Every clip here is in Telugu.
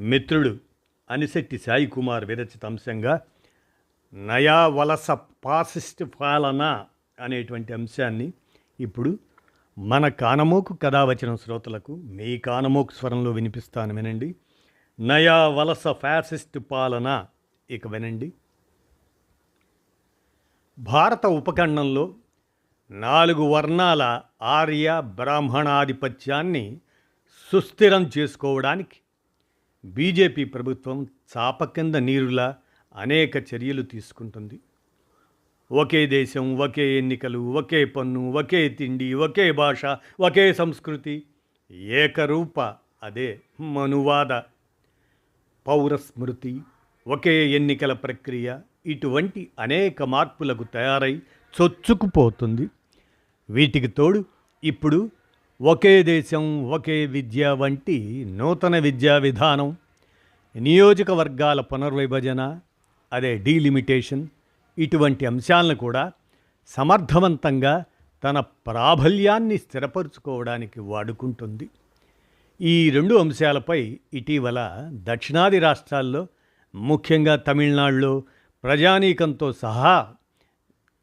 మిత్రుడు అనిశెట్టి సాయి కుమార్ విరచిత అంశంగా నయా వలస పాసిస్ట్ పాలన అనేటువంటి అంశాన్ని ఇప్పుడు మన కానమోకు కథావచన శ్రోతలకు మీ కానమోకు స్వరంలో వినిపిస్తాను వినండి. నయా వలస ఫ్యాసిస్ట్ పాలన ఇక వినండి. భారత ఉపఖండంలో నాలుగు వర్ణాల ఆర్య బ్రాహ్మణాధిపత్యాన్ని సుస్థిరం చేసుకోవడానికి బీజేపీ ప్రభుత్వం చాప కింద నీరులా అనేక చర్యలు తీసుకుంటుంది. ఒకే దేశం ఒకే ఎన్నికలు ఒకే పన్ను ఒకే తిండి ఒకే భాష ఒకే సంస్కృతి ఏకరూప అదే మనువాద పౌరస్మృతి ఒకే ఎన్నికల ప్రక్రియ ఇటువంటి అనేక మార్పులకు తయారై చొచ్చుకుపోతుంది. వీటికి తోడు ఇప్పుడు ఒకే దేశం ఒకే విద్య వంటి నూతన విద్యా విధానం నియోజకవర్గాల పునర్విభజన అదే డీలిమిటేషన్ ఇటువంటి అంశాలను కూడా సమర్థవంతంగా తన ప్రాబల్యాన్ని స్థిరపరుచుకోవడానికి వాడుకుంటుంది. ఈ రెండు అంశాలపై ఇటీవల దక్షిణాది రాష్ట్రాల్లో ముఖ్యంగా తమిళనాడులో ప్రజానీకంతో సహా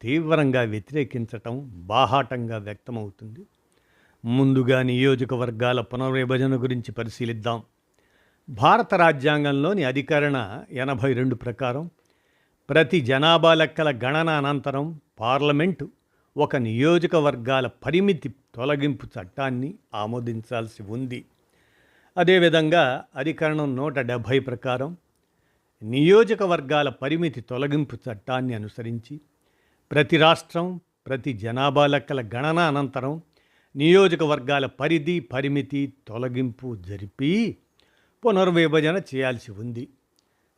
తీవ్రంగా వ్యతిరేకించటం బాహాటంగా వ్యక్తమవుతుంది. ముందుగా నియోజకవర్గాల పునర్విభజన గురించి పరిశీలిద్దాం. భారత రాజ్యాంగంలోని అధికరణ ఎనభై రెండు ప్రకారం ప్రతి జనాభా లెక్కల గణన అనంతరం పార్లమెంటు ఒక నియోజకవర్గాల పరిమితి తొలగింపు చట్టాన్ని ఆమోదించాల్సి ఉంది. అదేవిధంగా అధికరణం నూట డెబ్భై ప్రకారం నియోజకవర్గాల పరిమితి తొలగింపు చట్టాన్ని అనుసరించి ప్రతి రాష్ట్రం ప్రతి జనాభా లెక్కల గణన అనంతరం నియోజకవర్గాల పరిధి పరిమితి తొలగింపు జరిపి పునర్విభజన చేయాల్సి ఉంది.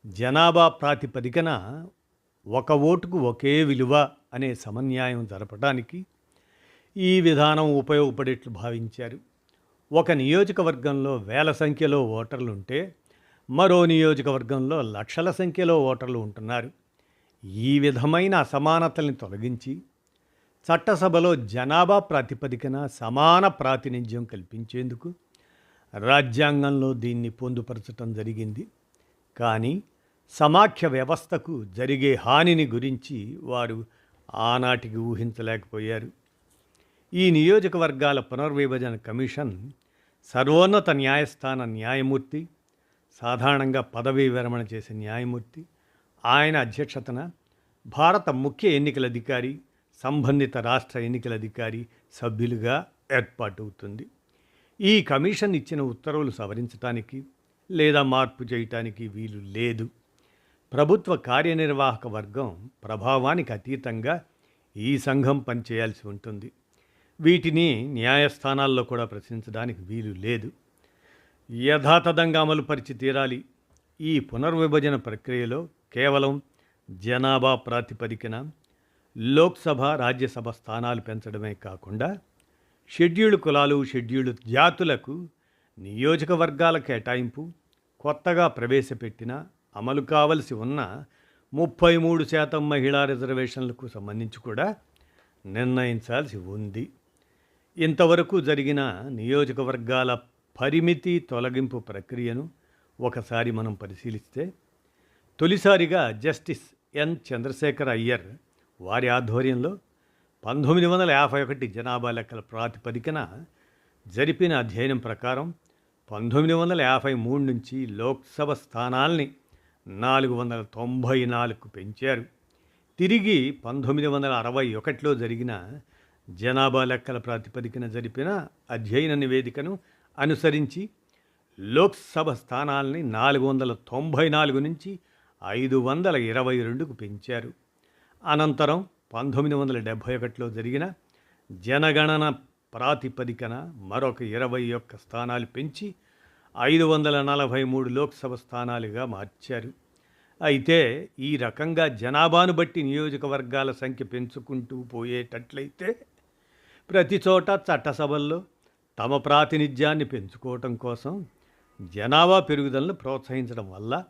జనాభా ప్రాతిపదికన ఒక ఓటుకు ఒకే విలువ అనే సమన్యాయం జరపడానికి ఈ విధానం ఉపయోగపడేట్లు భావించారు. ఒక నియోజకవర్గంలో వేల సంఖ్యలో ఓటర్లు ఉంటే మరో నియోజకవర్గంలో లక్షల సంఖ్యలో ఓటర్లు ఉంటున్నారు. ఈ విధమైన అసమానతల్ని తొలగించి చట్టసభలో జనాభా ప్రాతిపదికన సమాన ప్రాతినిధ్యం కల్పించేందుకు రాజ్యాంగంలో దీన్ని పొందుపరచటం జరిగింది. కానీ సమాఖ్య వ్యవస్థకు జరిగే హానిని గురించి వారు ఆనాటికి ఊహించలేకపోయారు. ఈ నియోజకవర్గాల పునర్విభజన కమిషన్ సర్వోన్నత న్యాయస్థాన న్యాయమూర్తి సాధారణంగా పదవీ విరమణ చేసే న్యాయమూర్తి ఆయన అధ్యక్షతన భారత ముఖ్య ఎన్నికల అధికారి సంబంధిత రాష్ట్ర ఎన్నికల అధికారి సభ్యులుగా ఏర్పాటవుతుంది. ఈ కమిషన్ ఇచ్చిన ఉత్తర్వులు సవరించడానికి లేదా మార్పు చేయటానికి వీలు లేదు. ప్రభుత్వ కార్యనిర్వాహక వర్గం ప్రభావానికి అతీతంగా ఈ సంఘం పనిచేయాల్సి ఉంటుంది. వీటిని న్యాయస్థానాల్లో కూడా ప్రశ్నించడానికి వీలు లేదు. యథాతథంగా అమలుపరిచి తీరాలి. ఈ పునర్విభజన ప్రక్రియలో కేవలం జనాభా ప్రాతిపదికన లోక్సభ రాజ్యసభ స్థానాలు పెంచడమే కాకుండా షెడ్యూల్డ్ కులాలు షెడ్యూల్డ్ జాతులకు నియోజకవర్గాల కేటాయింపు కొత్తగా ప్రవేశపెట్టిన అమలు కావలసి ఉన్న ముప్పై మూడు శాతం మహిళా రిజర్వేషన్లకు సంబంధించి కూడా నిర్ణయించాల్సి ఉంది. ఇంతవరకు జరిగిన నియోజకవర్గాల పరిమితి తొలగింపు ప్రక్రియను ఒకసారి మనం పరిశీలిస్తే తొలిసారిగా జస్టిస్ ఎన్ చంద్రశేఖర్ అయ్యర్ వారి ఆధ్వర్యంలో పంతొమ్మిది వందల యాభై ఒకటి జనాభా లెక్కల ప్రాతిపదికన జరిపిన అధ్యయనం ప్రకారం పంతొమ్మిది వందల యాభై మూడు నుంచి లోక్సభ స్థానాల్ని నాలుగు వందల తొంభై నాలుగుకు పెంచారు. తిరిగి పంతొమ్మిది వందల అరవై ఒకటిలో జరిగిన జనాభా లెక్కల ప్రాతిపదికన జరిపిన అధ్యయన నివేదికను అనుసరించి లోక్సభ స్థానాల్ని నాలుగు వందల తొంభై నాలుగు నుంచి ఐదు వందల ఇరవై రెండుకు పెంచారు. అనంతరం పంతొమ్మిది వందల డెబ్భై ఒకటిలో జరిగిన జనగణన ప్రాతిపదికన మరొక ఇరవై ఒక్క స్థానాలు పెంచి ఐదు వందల నలభై మూడు లోక్సభ స్థానాలుగా మార్చారు. అయితే ఈ రకంగా జనాభాను బట్టి నియోజకవర్గాల సంఖ్య పెంచుకుంటూ పోయేటట్లయితే ప్రతి చోట చట్టసభల్లో తమ ప్రాతినిధ్యాన్ని పెంచుకోవటం కోసం జనాభా పెరుగుదలను ప్రోత్సహించడం వల్ల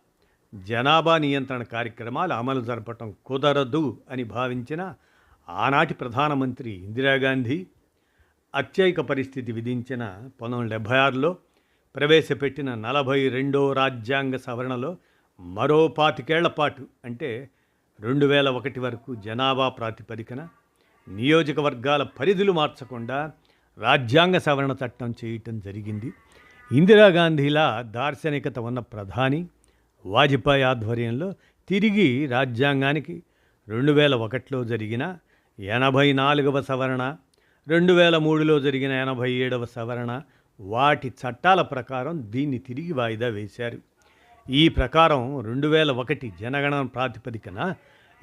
జనాభా నియంత్రణ కార్యక్రమాలు అమలు జరపటం కుదరదు అని భావించిన ఆనాటి ప్రధానమంత్రి ఇందిరాగాంధీ అత్యయిక పరిస్థితి విధించిన పంతొమ్మిది డెబ్భై ఆరులో ప్రవేశపెట్టిన నలభై రెండో రాజ్యాంగ సవరణలో మరో పాతికేళ్ళ పాటు అంటే రెండు వేల ఒకటి వరకు జనాభా ప్రాతిపదికన నియోజకవర్గాల పరిధులు మార్చకుండా రాజ్యాంగ సవరణ చట్టం చేయటం జరిగింది. ఇందిరాగాంధీలా దార్శనికత ఉన్న ప్రధాని వాజ్పేయి ఆధ్వర్యంలో తిరిగి రాజ్యాంగానికి రెండు వేల ఒకటిలో జరిగిన ఎనభై నాలుగవ సవరణ రెండు వేల మూడులో జరిగిన ఎనభై ఏడవ సవరణ వాటి చట్టాల ప్రకారం దీన్ని తిరిగి వాయిదా వేశారు. ఈ ప్రకారం రెండు వేల ఒకటి జనగణన ప్రాతిపదికన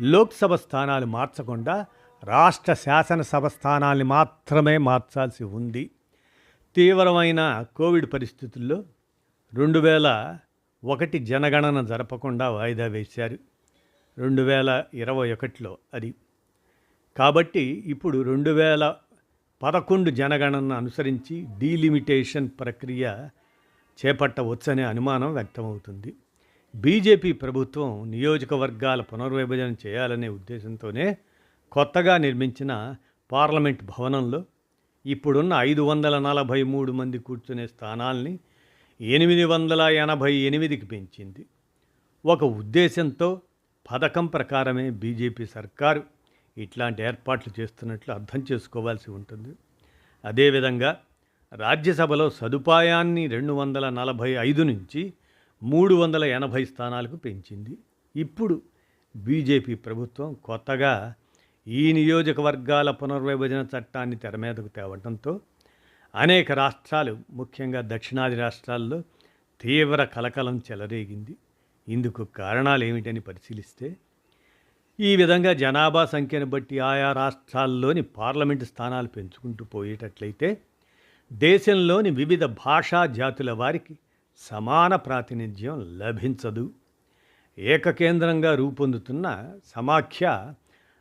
లోక్సభ స్థానాలు మార్చకుండా రాష్ట్ర శాసనసభ స్థానాల్ని మాత్రమే మార్చాల్సి ఉంది. తీవ్రమైన కోవిడ్ పరిస్థితుల్లో రెండు వేల ఒకటి జనగణన జరపకుండా వాయిదా వేశారు. రెండు వేల ఇరవై ఒకటిలో అది. కాబట్టి ఇప్పుడు రెండు వేల పదకొండు జనగణన అనుసరించి డీలిమిటేషన్ ప్రక్రియ చేపట్టవచ్చనే అనుమానం వ్యక్తమవుతుంది. బీజేపీ ప్రభుత్వం నియోజకవర్గాల పునర్విభజన చేయాలనే ఉద్దేశంతోనే కొత్తగా నిర్మించిన పార్లమెంట్ భవనంలో ఇప్పుడున్న ఐదు వందల నలభై మూడు మంది కూర్చునే స్థానాల్ని ఎనిమిది వందల ఎనభై ఎనిమిదికి పెంచింది. ఒక ఉద్దేశంతో పథకం ప్రకారమే బీజేపీ సర్కారు ఇట్లాంటి ఏర్పాట్లు చేస్తున్నట్లు అర్థం చేసుకోవాల్సి ఉంటుంది. అదేవిధంగా రాజ్యసభలో సదుపాయాన్ని రెండు వందల నలభై ఐదు నుంచి మూడు వందల ఎనభై స్థానాలకు పెంచింది. ఇప్పుడు బీజేపీ ప్రభుత్వం కొత్తగా ఈ నియోజకవర్గాల పునర్విభజన చట్టాన్ని తెర మీదకు తేవడంతో అనేక రాష్ట్రాలు ముఖ్యంగా దక్షిణాది రాష్ట్రాల్లో తీవ్ర కలకలం చెలరేగింది. ఇందుకు కారణాలు ఏమిటని పరిశీలిస్తే ఈ విధంగా జనాభా సంఖ్యను బట్టి ఆయా రాష్ట్రాల్లోని పార్లమెంటు స్థానాలు పెంచుకుంటూ పోయేటట్లయితే దేశంలోని వివిధ భాషా జాతుల వారికి సమాన ప్రాతినిధ్యం లభించదు. ఏకకేంద్రంగా రూపొందుతున్న సమాఖ్య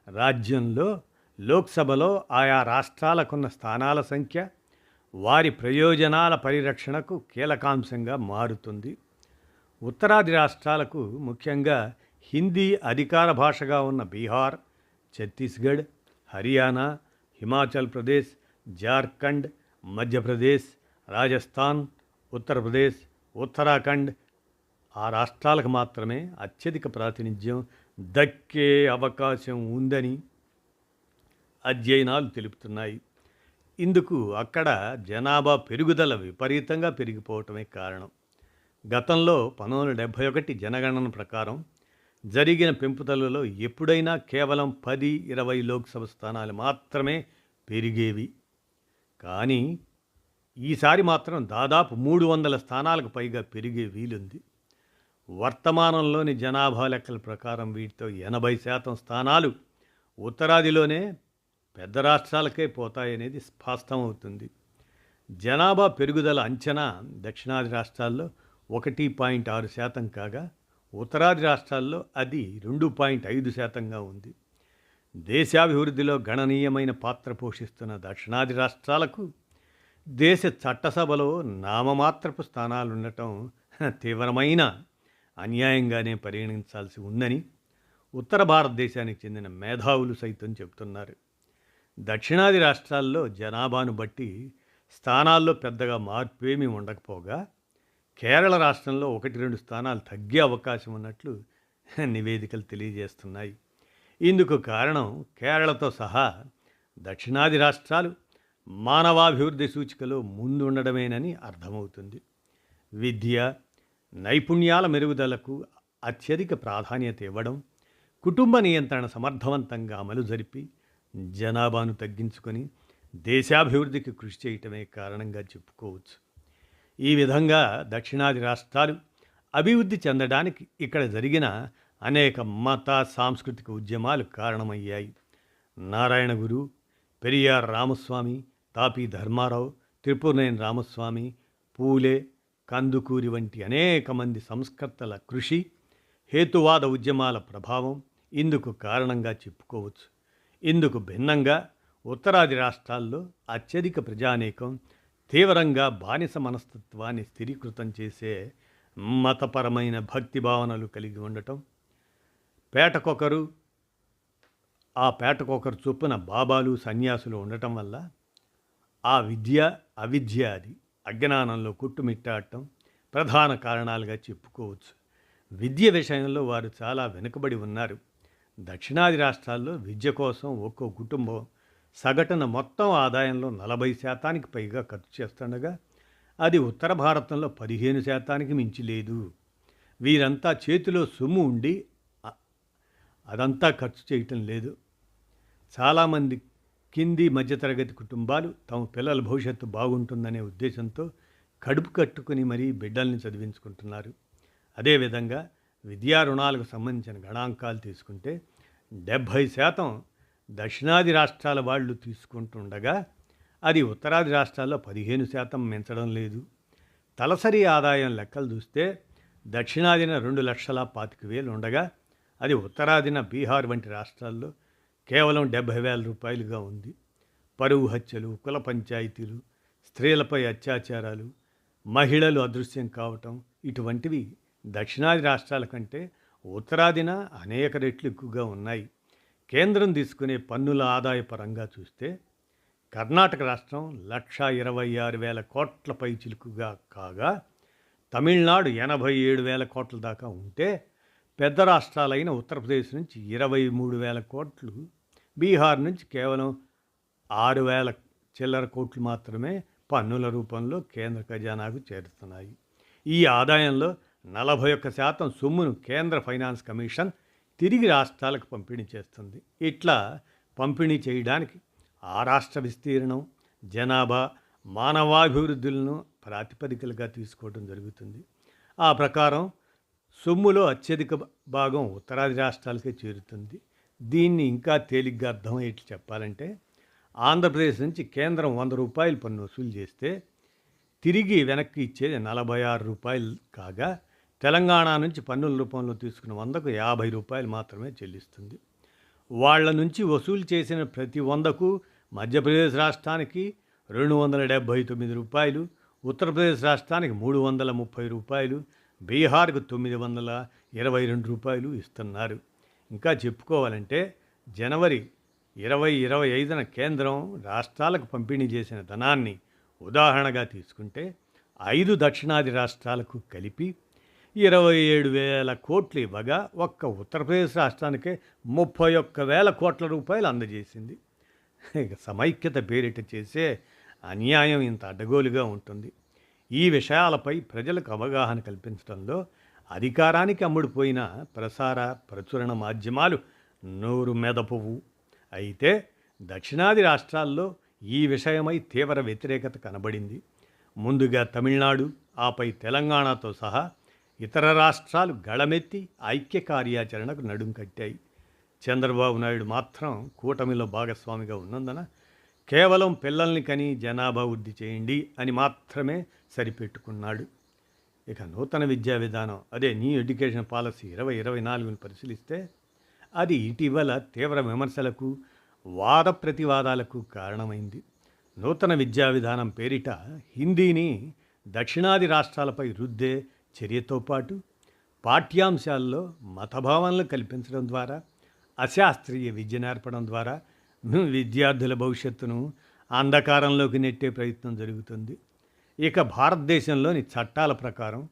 రాజ్యంలో లోక్సభలో ఆయా రాష్ట్రాలకున్న స్థానాల సంఖ్య వారి ప్రయోజనాల పరిరక్షణకు కీలకాంశంగా మారుతుంది. ఉత్తరాది రాష్ట్రాలకు ముఖ్యంగా హిందీ అధికార భాషగా ఉన్న బీహార్ ఛత్తీస్గఢ్ హర్యానా హిమాచల్ ప్రదేశ్ జార్ఖండ్ మధ్యప్రదేశ్ రాజస్థాన్ ఉత్తరప్రదేశ్ ఉత్తరాఖండ్ ఆ రాష్ట్రాలకు మాత్రమే అత్యధిక ప్రాతినిధ్యం దక్కే అవకాశం ఉందని అధ్యయనాలు తెలుపుతున్నాయి. ఇందుకు అక్కడ జనాభా పెరుగుదల విపరీతంగా పెరిగిపోవటమే కారణం. గతంలో పంతొమ్మిది వందల డెబ్భై ఒకటి జనగణన ప్రకారం జరిగిన పెంపుదలలో ఎప్పుడైనా కేవలం పది ఇరవై లోక్సభ స్థానాలు మాత్రమే పెరిగేవి. కానీ ఈసారి మాత్రం దాదాపు మూడు వందల స్థానాలకు పైగా పెరిగే వీలుంది. వర్తమానంలోని జనాభా లెక్కల ప్రకారం వీటితో ఎనభై శాతం స్థానాలు ఉత్తరాదిలోనే పెద్ద రాష్ట్రాలకే పోతాయనేది స్పష్టమవుతుంది. జనాభా పెరుగుదల అంచనా దక్షిణాది రాష్ట్రాల్లో ఒకటి పాయింట్ ఆరు శాతం కాగా ఉత్తరాది రాష్ట్రాల్లో అది రెండు పాయింట్ ఐదు శాతంగా ఉంది. దేశాభివృద్ధిలో గణనీయమైన పాత్ర పోషిస్తున్న దక్షిణాది రాష్ట్రాలకు దేశ చట్టసభలో నామమాత్రపు స్థానాలు ఉండటం తీవ్రమైన అన్యాయంగానే పరిగణించాల్సి ఉందని ఉత్తర భారతదేశానికి చెందిన మేధావులు సైతం చెబుతున్నారు. దక్షిణాది రాష్ట్రాల్లో జనాభాను బట్టి స్థానాల్లో పెద్దగా మార్పు ఏమీ ఉండకపోగా కేరళ రాష్ట్రంలో ఒకటి రెండు స్థానాలు తగ్గే అవకాశం ఉన్నట్లు నివేదికలు తెలియజేస్తున్నాయి. ఇందుకు కారణం కేరళతో సహా దక్షిణాది రాష్ట్రాలు మానవాభివృద్ధి సూచికలో ముందుండడమేనని అర్థమవుతుంది. విద్య నైపుణ్యాల మెరుగుదలకు అత్యధిక ప్రాధాన్యత ఇవ్వడం కుటుంబ నియంత్రణ సమర్థవంతంగా అమలు జరిపి జనాభాను తగ్గించుకొని దేశాభివృద్ధికి కృషి చేయటమే కారణంగా చెప్పుకోవచ్చు. ఈ విధంగా దక్షిణాది రాష్ట్రాలు అభివృద్ధి చెందడానికి ఇక్కడ జరిగిన అనేక మత సాంస్కృతిక ఉద్యమాలు కారణమయ్యాయి. నారాయణ గురు పెరియార్ రామస్వామి తాపి ధర్మారావు త్రిపురనేని రామస్వామి పూలే కందుకూరి వంటి అనేక మంది సంస్కర్తల కృషి హేతువాద ఉద్యమాల ప్రభావం ఇందుకు కారణంగా చెప్పుకోవచ్చు. ఇందుకు భిన్నంగా ఉత్తరాది రాష్ట్రాల్లో అత్యధిక ప్రజానీకం తీవ్రంగా బానిస మనస్తత్వాన్ని స్థిరీకృతం చేసే మతపరమైన భక్తి భావనలు కలిగి ఉండటం. పేటకొకరు ఆ పేటకొకరు చొప్పున బాబాలు సన్యాసులు ఉండటం వల్ల ఆ విద్య అవిద్య అది అజ్ఞానంలో కుట్టుమిట్టాడటం ప్రధాన కారణాలుగా చెప్పుకోవచ్చు. విద్య విషయంలో వారు చాలా వెనుకబడి ఉన్నారు. దక్షిణాది రాష్ట్రాల్లో విద్య కోసం ఒక్కో కుటుంబం సగటున మొత్తం ఆదాయంలో నలభై శాతానికి పైగా ఖర్చు చేస్తుండగా అది ఉత్తర భారతంలో పదిహేను శాతానికి మించి లేదు. వీరంతా చేతిలో సొమ్ము ఉండి అదంతా ఖర్చు చేయటం లేదు. చాలామంది కింది మధ్యతరగతి కుటుంబాలు తమ పిల్లల భవిష్యత్తు బాగుంటుందనే ఉద్దేశంతో కడుపు కట్టుకుని మరీ బిడ్డల్ని చదివించుకుంటున్నారు. అదేవిధంగా విద్యా రుణాలకు సంబంధించిన గణాంకాలు తీసుకుంటే డెబ్భై శాతం దక్షిణాది రాష్ట్రాల వాళ్ళు తీసుకుంటుండగా అది ఉత్తరాది రాష్ట్రాల్లో పదిహేను శాతం మించడం లేదు. తలసరి ఆదాయం లెక్కలు చూస్తే దక్షిణాదిన రెండు లక్షల పాతిక వేలు ఉండగా అది ఉత్తరాదిన బీహార్ వంటి రాష్ట్రాల్లో కేవలం డెబ్భై వేల రూపాయలుగా ఉంది. పరువు హత్యలు కుల పంచాయతీలు స్త్రీలపై అత్యాచారాలు మహిళలు అదృశ్యం కావటం ఇటువంటివి దక్షిణాది రాష్ట్రాల కంటే ఉత్తరాదిన అనేక రెట్లు ఎక్కువగా ఉన్నాయి. కేంద్రం తీసుకునే పన్నుల ఆదాయ పరంగా చూస్తే కర్ణాటక రాష్ట్రం లక్షా ఇరవై ఆరు వేల కోట్ల పై చిలుకుగా కాగా తమిళనాడు ఎనభై ఏడు వేల కోట్ల దాకా ఉంటే పెద్ద రాష్ట్రాలైన ఉత్తరప్రదేశ్ నుంచి ఇరవై మూడు వేల కోట్లు బీహార్ నుంచి కేవలం ఆరు వేల చిల్లర కోట్లు మాత్రమే పన్నుల రూపంలో కేంద్ర ఖజానాకు చేరుతున్నాయి. ఈ ఆదాయంలో నలభై ఒక్క శాతం సొమ్మును కేంద్ర ఫైనాన్స్ కమిషన్ తిరిగి రాష్ట్రాలకు పంపిణీ చేస్తుంది. ఇట్లా పంపిణీ చేయడానికి ఆ రాష్ట్ర విస్తీర్ణం జనాభా మానవాభివృద్ధులను ప్రాతిపదికలుగా తీసుకోవడం జరుగుతుంది. ఆ ప్రకారం సొమ్ములో అత్యధిక భాగం ఉత్తరాది రాష్ట్రాలకే చేరుతుంది. దీన్ని ఇంకా తేలిగ్గా అర్థమయ్యేట్లు చెప్పాలంటే ఆంధ్రప్రదేశ్ నుంచి కేంద్రం వంద రూపాయలు పన్ను వసూలు చేస్తే తిరిగి వెనక్కి ఇచ్చేది నలభై ఆరు రూపాయలు కాగా తెలంగాణ నుంచి పన్నుల రూపంలో తీసుకున్న వందకు యాభై రూపాయలు మాత్రమే చెల్లిస్తుంది. వాళ్ళ నుంచి వసూలు చేసిన ప్రతి వందకు మధ్యప్రదేశ్ రాష్ట్రానికి రెండు వందల డెబ్భై తొమ్మిది రూపాయలు ఉత్తరప్రదేశ్ రాష్ట్రానికి మూడు వందల ముప్పై రూపాయలు బీహార్కు తొమ్మిది వందల ఇరవై రెండు రూపాయలు ఇస్తున్నారు. ఇంకా చెప్పుకోవాలంటే జనవరి ఇరవై ఇరవై ఐదున కేంద్రం రాష్ట్రాలకు పంపిణీ చేసిన ధనాన్ని ఉదాహరణగా తీసుకుంటే ఐదు దక్షిణాది రాష్ట్రాలకు కలిపి ఇరవై ఏడు వేల కోట్లు ఇవ్వగా ఒక్క ఉత్తరప్రదేశ్ రాష్ట్రానికే ముప్పై ఒక్క వేల కోట్ల రూపాయలు అందజేసింది. ఇక సమైక్యత పేరిట చేసే అన్యాయం ఇంత అడ్డగోలుగా ఉంటుంది. ఈ విషయాలపై ప్రజలకు అవగాహన కల్పించడంలో అధికారానికి అమ్ముడుపోయిన ప్రసార ప్రచురణ మాధ్యమాలు నోరు మెదపువు అయితే దక్షిణాది రాష్ట్రాల్లో ఈ విషయమై తీవ్ర వ్యతిరేకత కనబడింది. ముందుగా తమిళనాడు ఆపై తెలంగాణతో సహా ఇతర రాష్ట్రాలు గళమెత్తి ఐక్య కార్యాచరణకు నడుం కట్టాయి. చంద్రబాబు నాయుడు మాత్రం కూటమిలో భాగస్వామిగా ఉన్నందున కేవలం పిల్లల్ని కని జనాభా వృద్ధి చేయండి అని మాత్రమే సరిపెట్టుకున్నాడు. ఇక నూతన విద్యా విధానం అదే న్యూ ఎడ్యుకేషన్ పాలసీ ఇరవై ఇరవై నాలుగుని పరిశీలిస్తే అది ఇటీవల తీవ్ర విమర్శలకు వాద ప్రతివాదాలకు కారణమైంది. నూతన విద్యా విధానం పేరిట హిందీని దక్షిణాది రాష్ట్రాలపై రుద్దే చర్యతో పాటు పాఠ్యాంశాల్లో మతభావనలు కల్పించడం ద్వారా అశాస్త్రీయ విద్య నేర్పడం ద్వారా విద్యార్థుల భవిష్యత్తును అంధకారంలోకి నెట్టే ప్రయత్నం జరుగుతుంది. ఇక భారతదేశంలోని చట్టాల ప్రకారం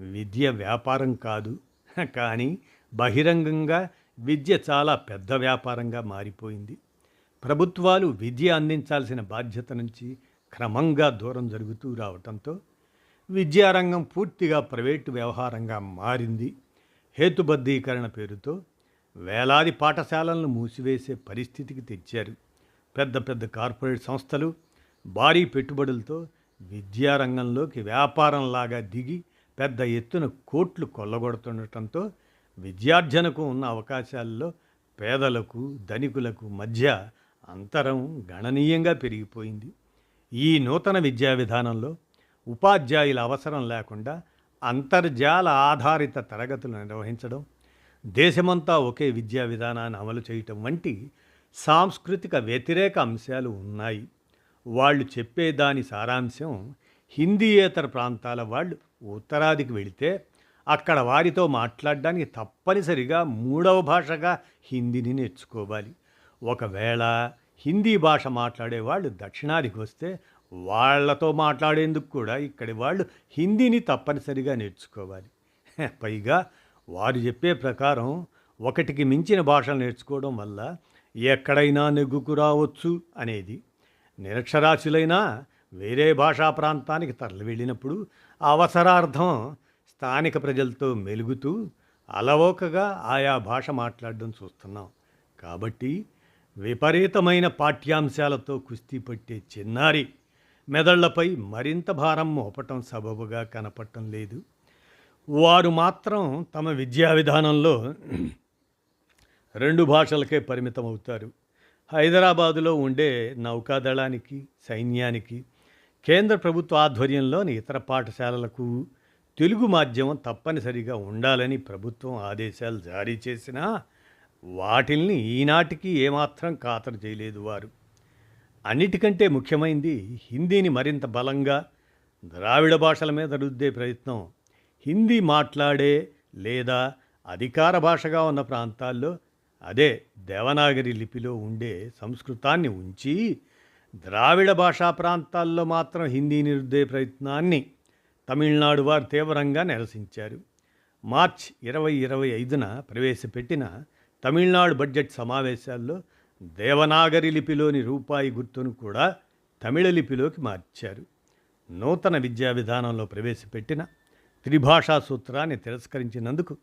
విద్య వ్యాపారం కాదు. కానీ బహిరంగంగా విద్య చాలా పెద్ద వ్యాపారంగా మారిపోయింది. ప్రభుత్వాలు విద్య అందించాల్సిన బాధ్యత నుంచి క్రమంగా దూరం జరుగుతూ రావడంతో విద్యారంగం పూర్తిగా ప్రైవేటు వ్యవహారంగా మారింది. హేతుబద్ధీకరణ పేరుతో వేలాది పాఠశాలలను మూసివేసే పరిస్థితికి తెచ్చారు. పెద్ద పెద్ద కార్పొరేట్ సంస్థలు భారీ పెట్టుబడులతో విద్యారంగంలోకి వ్యాపారంలాగా దిగి పెద్ద ఎత్తున కోట్లు కొల్లగొడుతుండటంతో విద్యార్జనకు ఉన్న అవకాశాల్లో పేదలకు ధనికులకు మధ్య అంతరం గణనీయంగా పెరిగిపోయింది. ఈ నూతన విద్యా విధానంలో ఉపాధ్యాయుల అవసరం లేకుండా అంతర్జాల ఆధారిత తరగతులు నిర్వహించడం దేశమంతా ఒకే విద్యా విధానాన్ని అమలు చేయటం వంటి సాంస్కృతిక వ్యతిరేక అంశాలు ఉన్నాయి. వాళ్ళు చెప్పే దాని సారాంశం హిందీయేతర ప్రాంతాల వాళ్ళు ఉత్తరాదికి వెళితే అక్కడ వారితో మాట్లాడడానికి తప్పనిసరిగా మూడవ భాషగా హిందీని నేర్చుకోవాలి. ఒకవేళ హిందీ భాష మాట్లాడేవాళ్ళు దక్షిణాదికి వస్తే వాళ్ళతో మాట్లాడేందుకు కూడా ఇక్కడి వాళ్ళు హిందీని తప్పనిసరిగా నేర్చుకోవాలి. పైగా వారు చెప్పే ప్రకారం ఒకటికి మించిన భాషలు నేర్చుకోవడం వల్ల ఎక్కడైనా నెగ్గుకు రావచ్చు అనేది. నిరక్షరాస్యులైనా వేరే భాషా ప్రాంతానికి తరలి వెళ్ళినప్పుడు అవసరార్థం స్థానిక ప్రజలతో మెలుగుతూ అలవోకగా ఆయా భాష మాట్లాడడం చూస్తున్నాం. కాబట్టి విపరీతమైన పాఠ్యాంశాలతో కుస్తీ పట్టే చిన్నారి మెదళ్ళపై మరింత భారం మోపటం సబబుగా కనపడటం లేదు. వారు మాత్రం తమ విద్యా విధానంలో రెండు భాషలకే పరిమితం అవుతారు హైదరాబాదులో ఉండే నౌకాదళానికి సైన్యానికి కేంద్ర ప్రభుత్వ ఆధ్వర్యంలోని ఇతర పాఠశాలలకు తెలుగు మాధ్యమం తప్పనిసరిగా ఉండాలని ప్రభుత్వం ఆదేశాలు జారీ చేసినా వాటిల్ని ఈనాటికి ఏమాత్రం ఖాతరు చేయలేదు వారు. అన్నిటికంటే ముఖ్యమైంది హిందీని మరింత బలంగా ద్రావిడ భాషల మీద రుద్దే ప్రయత్నం. హిందీ మాట్లాడే లేదా అధికార భాషగా ఉన్న ప్రాంతాల్లో అదే దేవనాగరి లిపిలో ఉండే సంస్కృతాన్ని ఉంచి ద్రావిడ భాషా ప్రాంతాల్లో మాత్రం హిందీని రుద్దే ప్రయత్నాన్ని తమిళనాడు వారు తీవ్రంగా నిరసించారు. మార్చ్ ఇరవై ఇరవై ఐదున ప్రవేశపెట్టిన తమిళనాడు బడ్జెట్ సమావేశాల్లో దేవనాగరి లిపిలోని రూపాయి గుర్తును కూడా తమిళ లిపిలోకి మార్చారు. నూతన విద్యా విధానంలో ప్రవేశపెట్టిన త్రిభాషా సూత్రాన్ని తిరస్కరించినందుకు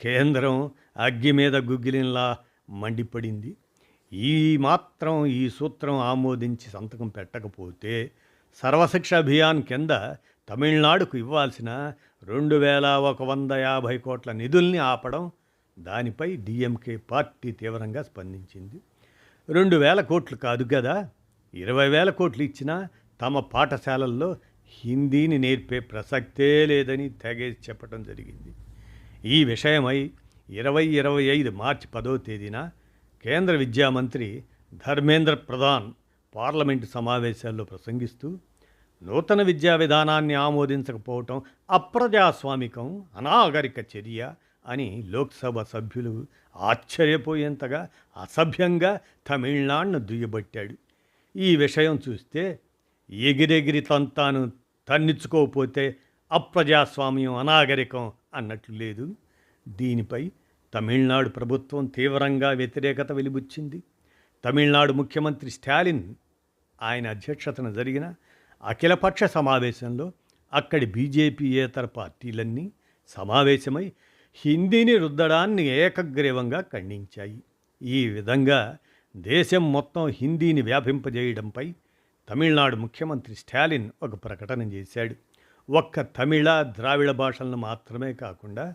కేంద్రం అగ్గి మీద గుగ్గిలిన్లా మండిపడింది. ఈ మాత్రం ఈ సూత్రం ఆమోదించి సంతకం పెట్టకపోతే సర్వశిక్ష అభియాన్ కింద తమిళనాడుకు ఇవ్వాల్సిన రెండు వేల ఒక వంద యాభై కోట్ల నిధుల్ని ఆపడం దానిపై డిఎంకే పార్టీ తీవ్రంగా స్పందించింది. రెండు వేల కోట్లు కాదు కదా ఇరవై వేల కోట్లు ఇచ్చినా తమ పాఠశాలల్లో హిందీని నేర్పే ప్రసక్తే లేదని తెగేసి చెప్పడం జరిగింది. ఈ విషయమై ఇరవై ఇరవై ఐదు మార్చి పదో తేదీన కేంద్ర విద్యామంత్రి ధర్మేంద్ర ప్రధాన్ పార్లమెంటు సమావేశాల్లో ప్రసంగిస్తూ నూతన విద్యా విధానాన్ని ఆమోదించకపోవటం అప్రజాస్వామికం అనాగరిక చర్య అని లోక్సభ సభ్యులు ఆశ్చర్యపోయేంతగా అసభ్యంగా తమిళనాడును దుయ్యబట్టాడు. ఈ విషయం చూస్తే ఎగిరెగిరి తంతాను తన్నిచ్చుకోకపోతే అప్రజాస్వామ్యం అనాగరికం అన్నట్లు లేదు. దీనిపై తమిళనాడు ప్రభుత్వం తీవ్రంగా వ్యతిరేకత వెలిబుచ్చింది. తమిళనాడు ముఖ్యమంత్రి స్టాలిన్ ఆయన అధ్యక్షతన జరిగిన అఖిలపక్ష సమావేశంలో అక్కడి బీజేపీయేతర పార్టీలన్నీ సమావేశమై హిందీని రుద్దడాన్ని ఏకగ్రీవంగా ఖండించాయి. ఈ విధంగా దేశం మొత్తం హిందీని వ్యాపింపజేయడంపై తమిళనాడు ముఖ్యమంత్రి స్టాలిన్ ఒక ప్రకటన చేశాడు. ఒక్క తమిళ ద్రావిడ భాషలను మాత్రమే కాకుండా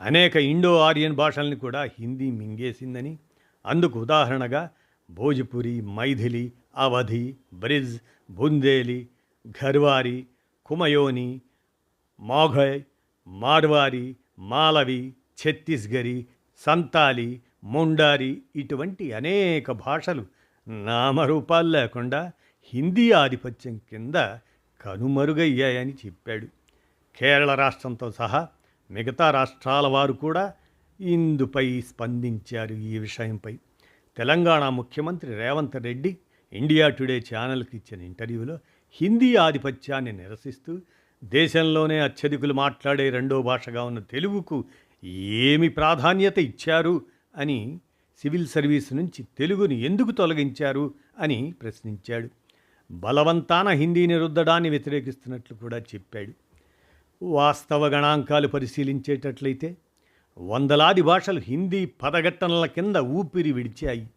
అనేక ఇండో ఆరియన్ భాషల్ని కూడా హిందీ మింగేసిందని అందుకు ఉదాహరణగా భోజ్పురి మైథిలి అవధి బ్రిజ్ బుందేలి ఘర్వారి కుమయోని మాఘయ్ మార్వారి మాలవి ఛత్తీస్గరి సంతాలి మొండారి ఇటువంటి అనేక భాషలు నామరూపాలు లేకుండా హిందీ ఆధిపత్యం కింద కనుమరుగయ్యాయని చెప్పాడు. కేరళ రాష్ట్రంతో సహా మిగతా రాష్ట్రాల వారు కూడా ఇందుపై స్పందించారు ఈ విషయంపై. తెలంగాణ ముఖ్యమంత్రి రేవంత్ రెడ్డి ఇండియా టుడే ఛానల్కి ఇచ్చిన ఇంటర్వ్యూలో హిందీ ఆధిపత్యాన్ని నిరసిస్తూ దేశంలోనే అత్యధికులు మాట్లాడే రెండో భాషగా ఉన్న తెలుగుకు ఏమి ప్రాధాన్యత ఇచ్చారు అని సివిల్ సర్వీస్ నుంచి తెలుగుని ఎందుకు తొలగించారు అని ప్రశ్నించాడు. బలవంతాన హిందీని రుద్దడాన్ని వ్యతిరేకిస్తున్నట్లు కూడా చెప్పాడు. వాస్తవ గణాంకాలు పరిశీలించేటట్లయితే వందలాది భాషలు హిందీ పదఘట్టనల కింద ఊపిరి విడిచాయి.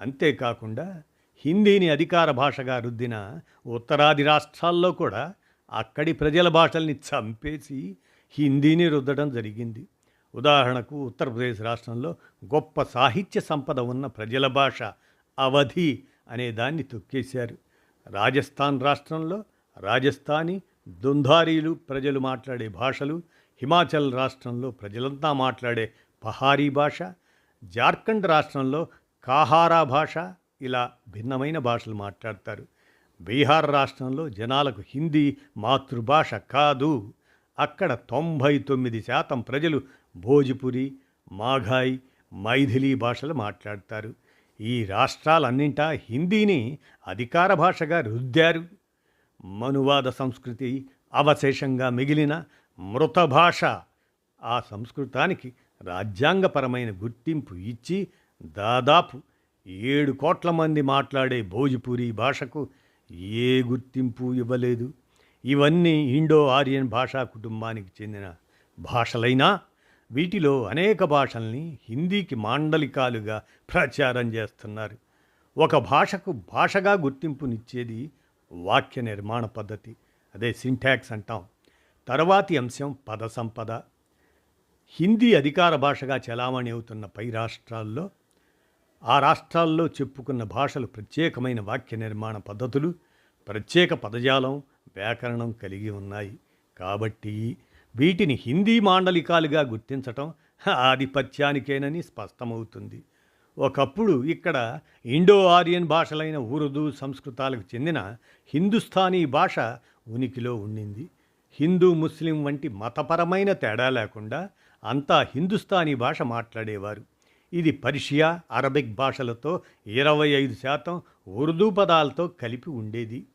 అంతేకాకుండా హిందీని అధికార భాషగా రుద్దిన ఉత్తరాది రాష్ట్రాల్లో కూడా అక్కడి ప్రజల భాషల్ని చంపేసి హిందీని రుద్దడం జరిగింది. ఉదాహరణకు ఉత్తరప్రదేశ్ రాష్ట్రంలో గొప్ప సాహిత్య సంపద ఉన్న ప్రజల భాష అవధి అనే దాన్ని తొక్కేశారు. రాజస్థాన్ రాష్ట్రంలో రాజస్థానీ దుంధారీలు ప్రజలు మాట్లాడే భాషలు హిమాచల్ రాష్ట్రంలో ప్రజలంతా మాట్లాడే పహారీ భాష జార్ఖండ్ రాష్ట్రంలో కాహారా భాష ఇలా భిన్నమైన భాషలు మాట్లాడతారు. బీహార్ రాష్ట్రంలో జనాలకు హిందీ మాతృభాష కాదు. అక్కడ తొంభై తొమ్మిది శాతం ప్రజలు భోజ్పురి మాఘాయ్ మైథిలీ భాషలు మాట్లాడతారు. ఈ రాష్ట్రాలన్నింటా హిందీని అధికార భాషగా రుద్దారు. మనువాద సంస్కృతి అవశేషంగా మిగిలిన మృత భాష ఆ సంస్కృతానికి రాజ్యాంగపరమైన గుర్తింపు ఇచ్చి దాదాపు ఏడు కోట్ల మంది మాట్లాడే భోజ్పురి భాషకు ఏ గుర్తింపు ఇవ్వలేదు. ఇవన్నీ ఇండో ఆర్యన్ భాషా కుటుంబానికి చెందిన భాషలైనా వీటిలో అనేక భాషల్ని హిందీకి మాండలికాలుగా ప్రచారం చేస్తున్నారు. ఒక భాషకు భాషగా గుర్తింపునిచ్చేది వాక్య నిర్మాణ పద్ధతి అదే సింటాక్స్ అంటాం. తర్వాతి అంశం పద సంపద హిందీ అధికార భాషగా చలామణి అవుతున్న పై రాష్ట్రాల్లో ఆ రాష్ట్రాల్లో చెప్పుకున్న భాషలు ప్రత్యేకమైన వాక్య నిర్మాణ పద్ధతులు ప్రత్యేక పదజాలం వ్యాకరణం కలిగి ఉన్నాయి. కాబట్టి వీటిని హిందీ మాండలికాలుగా గుర్తించటం ఆధిపత్యానికేనని స్పష్టమవుతుంది. ఒకప్పుడు ఇక్కడ ఇండో ఆరియన్ భాషలైన ఉర్దూ సంస్కృతాలకు చెందిన హిందుస్థానీ భాష ఉనికిలో ఉండింది. హిందూ ముస్లిం వంటి మతపరమైన తేడా లేకుండా అంతా హిందుస్థానీ భాష మాట్లాడేవారు. ఇది పర్షియా అరబిక్ భాషలతో ఇరవై ఐదు శాతం ఉర్దూ పదాలతో కలిపి ఉండేది.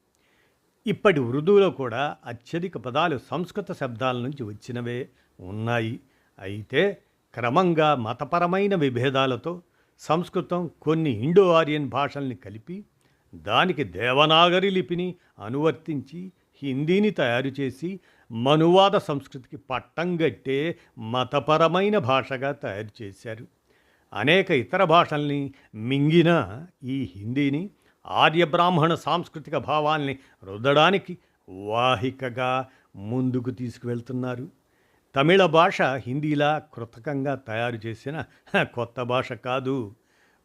ఇప్పటి ఉర్దూలో కూడా అత్యధిక పదాలు సంస్కృత శబ్దాల నుంచి వచ్చినవే ఉన్నాయి. అయితే క్రమంగా మతపరమైన విభేదాలతో సంస్కృతం కొన్ని ఇండో ఆరియన్ భాషల్ని కలిపి దానికి దేవనాగరి లిపిని అనువర్తించి హిందీని తయారు చేసి మనువాద సంస్కృతికి పట్టం గట్టే మతపరమైన భాషగా తయారు చేశారు. అనేక ఇతర భాషల్ని మింగిన ఈ హిందీని ఆర్య బ్రాహ్మణ సాంస్కృతిక భావాల్ని రుద్దడానికి వాహికగా ముందుకు తీసుకువెళ్తున్నారు. తమిళ భాష హిందీలా కృతకంగా తయారు చేసిన కొత్త భాష కాదు.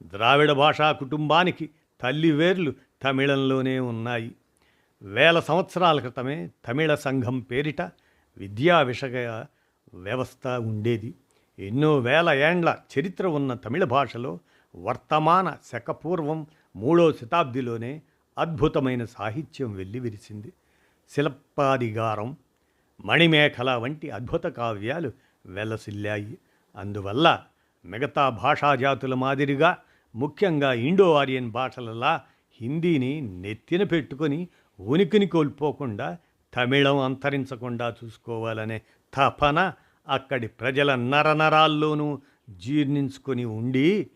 ద్రావిడ భాషా కుటుంబానికి తల్లి వేర్లు తమిళంలోనే ఉన్నాయి. వేల సంవత్సరాల క్రితమే తమిళ సంఘం పేరిట విద్యా విషయ వ్యవస్థ ఉండేది. ఎన్నో వేల ఏండ్ల చరిత్ర ఉన్న తమిళ భాషలో వర్తమాన శకపూర్వం మూడో శతాబ్దిలోనే అద్భుతమైన సాహిత్యం వెల్లివిరిసింది. శిల్పాధిగారం మణిమేఖల వంటి అద్భుత కావ్యాలు వెలసిల్లాయి. అందువల్ల మిగతా భాషాజాతుల మాదిరిగా ముఖ్యంగా ఇండో ఆరియన్ భాషలలా హిందీని నెత్తిన పెట్టుకొని ఉనికిని కోల్పోకుండా తమిళం అంతరించకుండా చూసుకోవాలనే తపన అక్కడి ప్రజల నరనరాల్లోనూ జీర్ణించుకొని ఉండి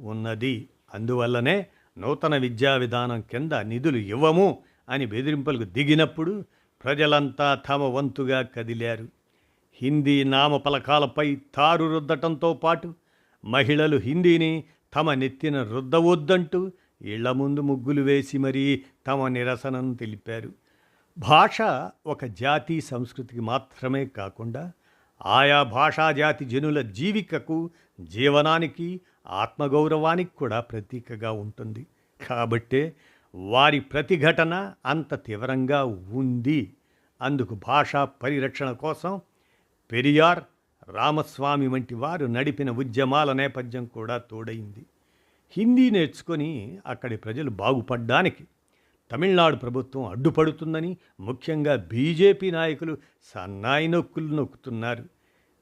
ఉన్నది. అందువల్లనే నూతన విద్యా విధానం కింద నిధులు ఇవ్వము అని బెదిరింపులకు దిగినప్పుడు ప్రజలంతా తమ వంతుగా కదిలారు. హిందీ నామఫలకాలపై తారు రుద్దటంతో పాటు మహిళలు హిందీని తమ నెత్తిన రుద్దవద్దంటూ ఇళ్ళ ముందు ముగ్గులు వేసి మరీ తమ నిరసనను తెలిపారు. భాష ఒక జాతి సంస్కృతికి మాత్రమే కాకుండా ఆయా భాషా జాతి జనుల జీవికకు జీవనానికి ఆత్మగౌరవానికి కూడా ప్రతీకగా ఉంటుంది. కాబట్టే వారి ప్రతిఘటన అంత తీవ్రంగా ఉంది. అందుకు భాషా పరిరక్షణ కోసం పెరియార్ రామస్వామి వంటి వారు నడిపిన ఉద్యమాల నేపథ్యం కూడా తోడైంది. హిందీ నేర్చుకొని అక్కడి ప్రజలు బాగుపడ్డానికి తమిళనాడు ప్రభుత్వం అడ్డుపడుతుందని ముఖ్యంగా బీజేపీ నాయకులు సన్నాయి నొక్కులు నొక్కుతున్నారు.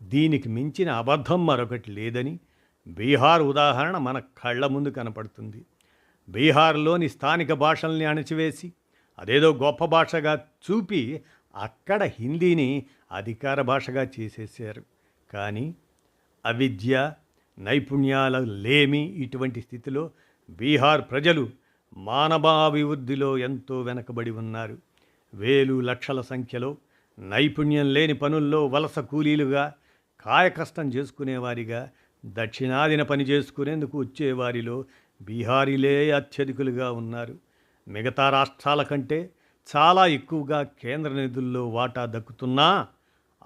దీనికి మించిన అబద్ధం మరొకటి లేదని బీహార్ ఉదాహరణ మన కళ్ళ ముందు కనపడుతుంది. బీహార్లోని స్థానిక భాషల్ని అణచివేసి అదేదో గొప్ప భాషగా చూపి అక్కడ హిందీని అధికార భాషగా చేసేసారు కానీ అవిద్య నైపుణ్యాల లేమి ఇటువంటి స్థితిలో బీహార్ ప్రజలు మానవాభివృద్ధిలో ఎంతో వెనకబడి ఉన్నారు. వేలు లక్షల సంఖ్యలో నైపుణ్యం లేని పనుల్లో వలస కూలీలుగా కాయకష్టం చేసుకునేవారిగా దక్షిణాదిన పని చేసుకునేందుకు వచ్చేవారిలో బీహారీలే అత్యధికులుగా ఉన్నారు. మిగతా రాష్ట్రాల కంటే చాలా ఎక్కువగా కేంద్ర నిధుల్లో వాటా దక్కుతున్నా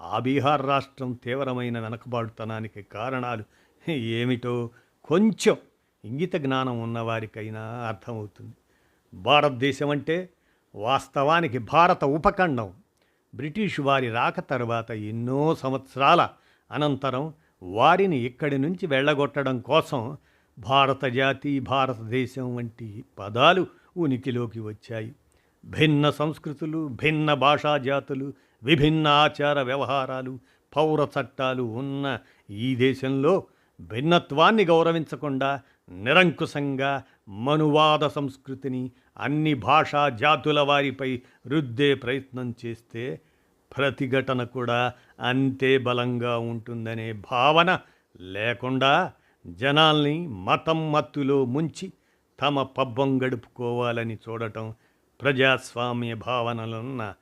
ఆ బీహార్ రాష్ట్రం తీవ్రమైన వెనకబాటుతనానికి కారణాలు ఏమిటో కొంచెం ఇంగిత జ్ఞానం ఉన్నవారికైనా అర్థమవుతుంది. భారతదేశం అంటే వాస్తవానికి భారత ఉపఖండం. బ్రిటిష్ వారి రాక తర్వాత ఎన్నో సంవత్సరాల అనంతరం వారిని ఇక్కడి నుంచి వెళ్ళగొట్టడం కోసం భారత జాతి భారతదేశం వంటి పదాలు ఉనికిలోకి వచ్చాయి. భిన్న సంస్కృతులు భిన్న భాషా జాతులు విభిన్న ఆచార వ్యవహారాలు పౌర చట్టాలు ఉన్న ఈ దేశంలో భిన్నత్వాన్ని గౌరవించకుండా నిరంకుశంగా మనువాద సంస్కృతిని అన్ని భాషా జాతుల వారిపై రుద్దే ప్రయత్నం చేస్తే ప్రతిఘటన కూడా అంతే బలంగా ఉంటుందనే భావన లేకుండా జనాల్ని మతం మత్తులో ముంచి తమ పబ్బం గడుపుకోవాలని చూడటం ప్రజాస్వామ్య భావనలున్న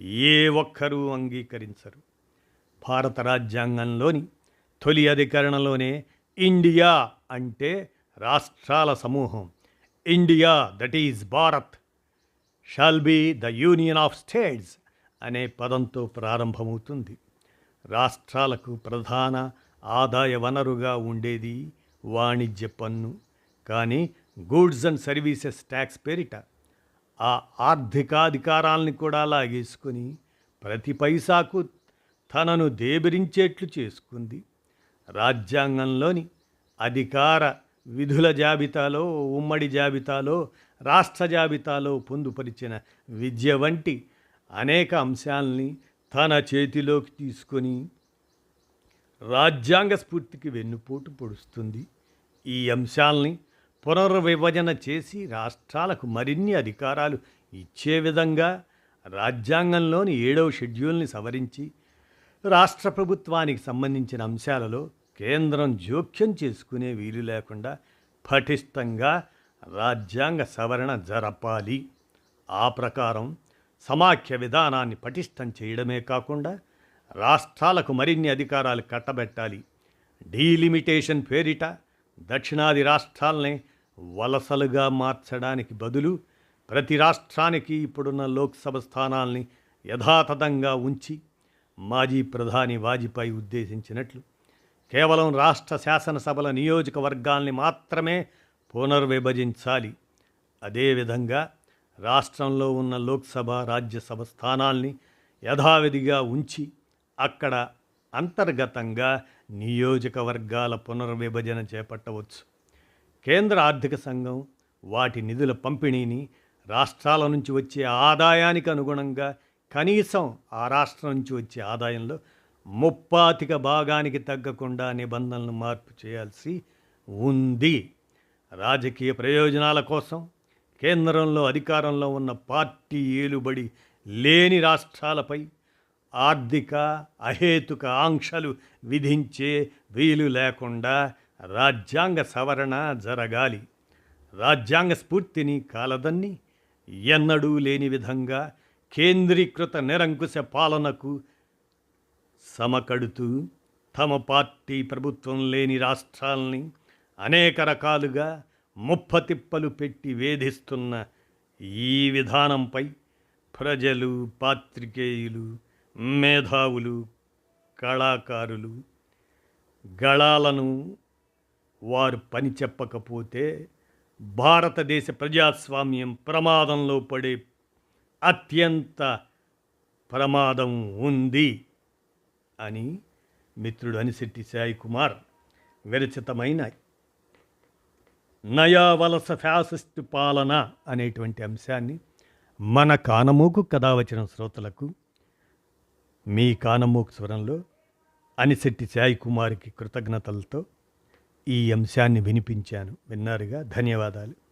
ఏ ఒక్కరూ అంగీకరించరు. భారత రాజ్యాంగంలోని తొలి అధికరణలోనే ఇండియా అంటే రాష్ట్రాల సమూహం. India that is Bharat. Shall be the union of states అనే పదంతో ప్రారంభమవుతుంది. రాష్ట్రాలకు ప్రధాన ఆదాయ వనరుగా ఉండేది వాణిజ్య పన్ను కానీ గూడ్స్ అండ్ సర్వీసెస్ ట్యాక్స్ పేరిట. ఆ ఆర్థికాధికారాల్ని కూడా లాగేసుకొని ప్రతి పైసాకు తనను దేబిరించేట్లు చేసుకుంది. రాజ్యాంగంలోని అధికార విధుల జాబితాలో ఉమ్మడి జాబితాలో రాష్ట్ర జాబితాలో పొందుపరిచిన విద్య వంటి అనేక అంశాలని తన చేతిలోకి తీసుకొని రాజ్యాంగ స్ఫూర్తికి వెన్నుపోటు పొడుస్తుంది. ఈ అంశాలని పునర్విభజన చేసి రాష్ట్రాలకు మరిన్ని అధికారాలు ఇచ్చే విధంగా రాజ్యాంగంలోని ఏడవ షెడ్యూల్ని సవరించి రాష్ట్ర ప్రభుత్వానికి సంబంధించిన అంశాలలో కేంద్రం జోక్యం చేసుకునే వీలు లేకుండా పటిష్టంగా రాజ్యాంగ సవరణ జరపాలి. ఆ ప్రకారం సమాఖ్య విధానాన్ని పటిష్టం చేయడమే కాకుండా రాష్ట్రాలకు మరిన్ని అధికారాలు కట్టబెట్టాలి. డీలిమిటేషన్ పేరిట దక్షిణాది రాష్ట్రాలనే వలసలుగా మార్చడానికి బదులు ప్రతి రాష్ట్రానికి ఇప్పుడున్న లోక్సభ స్థానాల్ని యథాతథంగా ఉంచి మాజీ ప్రధాని వాజ్పేయి ఉద్దేశించినట్లు కేవలం రాష్ట్ర శాసనసభల నియోజకవర్గాల్ని మాత్రమే పునర్విభజించాలి. అదేవిధంగా రాష్ట్రంలో ఉన్న లోక్సభ రాజ్యసభ స్థానాల్ని యథావిధిగా ఉంచి అక్కడ అంతర్గతంగా నియోజకవర్గాల పునర్విభజన చేపట్టవచ్చు. కేంద్ర ఆర్థిక సంఘం వాటి నిధుల పంపిణీని రాష్ట్రాల నుంచి వచ్చే ఆదాయానికి అనుగుణంగా కనీసం ఆ రాష్ట్రం నుంచి వచ్చే ఆదాయంలో ముప్పాతిక భాగానికి తగ్గకుండా నిబంధనలు మార్పు చేయాల్సి ఉంది. రాజకీయ ప్రయోజనాల కోసం కేంద్రంలో అధికారంలో ఉన్న పార్టీ ఏలుబడి లేని రాష్ట్రాలపై ఆర్థిక అహేతుక ఆంక్షలు విధించే వీలు లేకుండా రాజ్యాంగ సవరణ జరగాలి. రాజ్యాంగ స్ఫూర్తిని కాలదన్ని ఎన్నడూ లేని విధంగా కేంద్రీకృత నిరంకుశ పాలనకు సమకడుతూ తమ పార్టీ ప్రభుత్వం లేని రాష్ట్రాల్ని అనేక రకాలుగా ముప్పతిప్పలు పెట్టి వేధిస్తున్న ఈ విధానంపై ప్రజలు పాత్రికేయులు మేధావులు కళాకారులు గళాలను వారు పని చెప్పకపోతే భారతదేశ ప్రజాస్వామ్యం ప్రమాదంలో పడే అత్యంత ప్రమాదం ఉంది. అని మిత్రుడు అనిశెట్టి సాయి కుమార్ విరచితమైన నయావలస ఫ్యాసిస్ట్ పాలన అనేటువంటి అంశాన్ని మన కానమూకు కథ వచ్చిన శ్రోతలకు మీ కానమూకు స్వరంలో అనిశెట్టి సాయి కుమార్కి కృతజ్ఞతలతో ఈ అంశాన్ని వినిపించాను. విన్నారుగా? ధన్యవాదాలు.